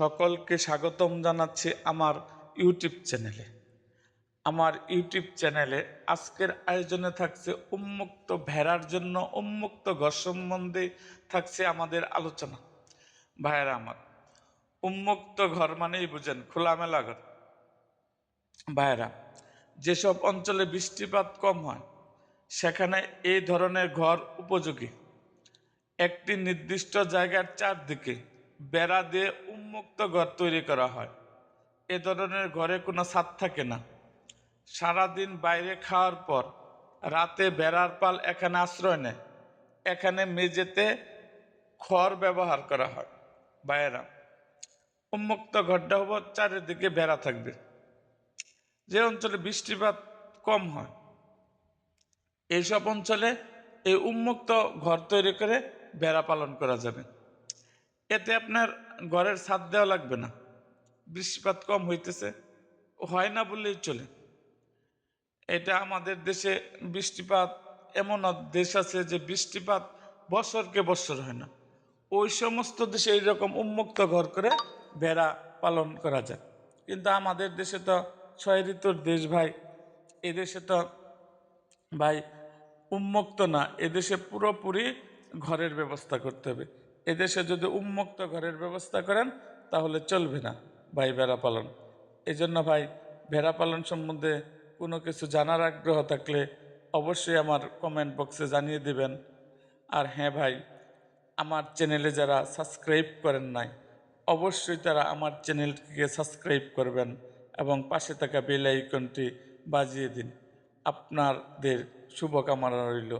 সকলকে স্বাগতম জানাচ্ছি আমার ইউটিউব চ্যানেলে। আমার ইউটিউব চ্যানেলে আজকের আয়োজনে থাকছে উন্মুক্ত ভেড়ার জন্য উন্মুক্ত ঘর সম্বন্ধে থাকছে আমাদের আলোচনা। ভাইয়েরা আমার, উন্মুক্ত ঘর মানেই বুঝেন খোলামেলা ঘর। ভাইয়েরা, যেসব অঞ্চলে বৃষ্টিপাত কম হয়, সেখানে এই ধরনের ঘর উপযোগী। একটি নির্দিষ্ট জায়গার চারদিকে বেড়া দিয়ে উন্মুক্ত ঘর তৈরি করা হয়। এ ধরনের ঘরে কোনো ছাদ থাকে না। সারাদিন বাইরে খাওয়ার পর রাতে বেড়ার পাল এখানে আশ্রয় নেয়। এখানে মেঝেতে খড় ব্যবহার করা হয় বাইরা উন্মুক্ত ঘরটা হব চারিদিকে বেড়া থাকবে। যে অঞ্চলে বৃষ্টিপাত কম হয়, এইসব অঞ্চলে এই উন্মুক্ত ঘর তৈরি করে বেড়া পালন করা যাবে। এতে আপনার ঘরের ছাদ দেওয়া লাগবে না। বৃষ্টিপাত কম হইতেছে, হয় না বললেই চলে। এটা আমাদের দেশে বৃষ্টিপাত, এমন দেশ আছে যে বৃষ্টিপাত বছরকে বছর হয় না। ওই সমস্ত দেশে এইরকম উন্মুক্ত ঘর করে বেড়া পালন করা যায়। কিন্তু আমাদের দেশে তো ছয় ঋতুর দেশ ভাই এদেশে তো ভাই উন্মুক্ত না। এদেশে পুরোপুরি ঘরের ব্যবস্থা করতে হবে। এদেশে যদি উন্মুক্ত ঘরের ব্যবস্থা করেন, তাহলে চলবে না ভাই ভেড়া পালন। এই জন্য ভাই, ভেড়া পালন সম্বন্ধে কোনো কিছু জানার আগ্রহ থাকলে অবশ্যই আমার কমেন্ট বক্সে জানিয়ে দিবেন। আর হ্যাঁ ভাই, আমার চ্যানেলে যারা সাবস্ক্রাইব করেন নাই, অবশ্যই তারা আমার চ্যানেলটিকে সাবস্ক্রাইব করবেন এবং পাশে থাকা বেল আইকনটি বাজিয়ে দিন। আপনাদের শুভকামনা রইল।